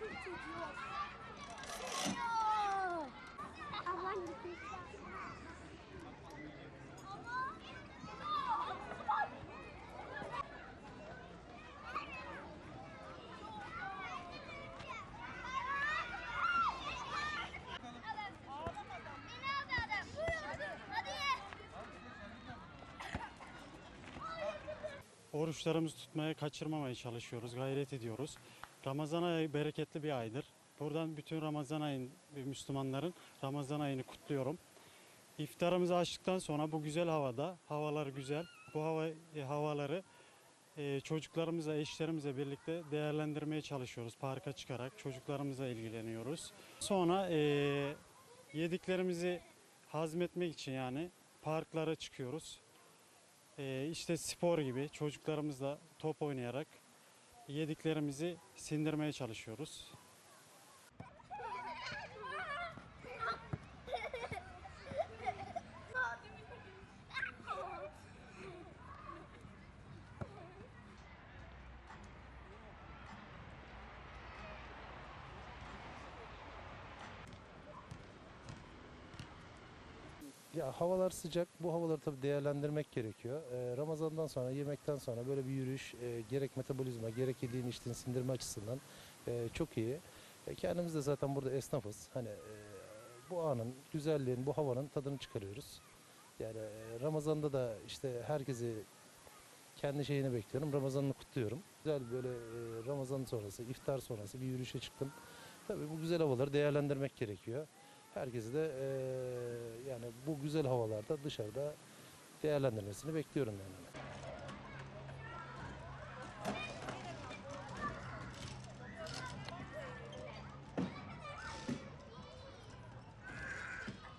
listen to Dios. Oruçlarımızı tutmaya, kaçırmamaya çalışıyoruz, gayret ediyoruz. Ramazan ayı bereketli bir aydır. Buradan bütün Ramazan ayın Müslümanların Ramazan ayını kutluyorum. İftarımızı açtıktan sonra bu güzel havada, havalar güzel, bu hava e, havaları e, çocuklarımızla, eşlerimizle birlikte değerlendirmeye çalışıyoruz. Parka çıkarak çocuklarımızla ilgileniyoruz. Sonra e, yediklerimizi hazmetmek için yani parklara çıkıyoruz. Ee, işte spor gibi çocuklarımızla top oynayarak yediklerimizi sindirmeye çalışıyoruz. Ya havalar sıcak. Bu havaları tabii değerlendirmek gerekiyor. Ee, Ramazan'dan sonra, yemekten sonra böyle bir yürüyüş e, gerek metabolizma, gerek yediğin içtiğin sindirme açısından e, çok iyi. E, kendimiz de zaten burada esnafız. Hani e, bu anın, güzelliğin, bu havanın tadını çıkarıyoruz. Yani e, Ramazan'da da işte herkesi kendi şeyini bekliyorum. Ramazan'ını kutluyorum. Güzel böyle e, Ramazan sonrası, iftar sonrası bir yürüyüşe çıktım. Tabii bu güzel havaları değerlendirmek gerekiyor. Herkesi de e, yani bu güzel havalarda dışarıda değerlendirmesini bekliyorum yani.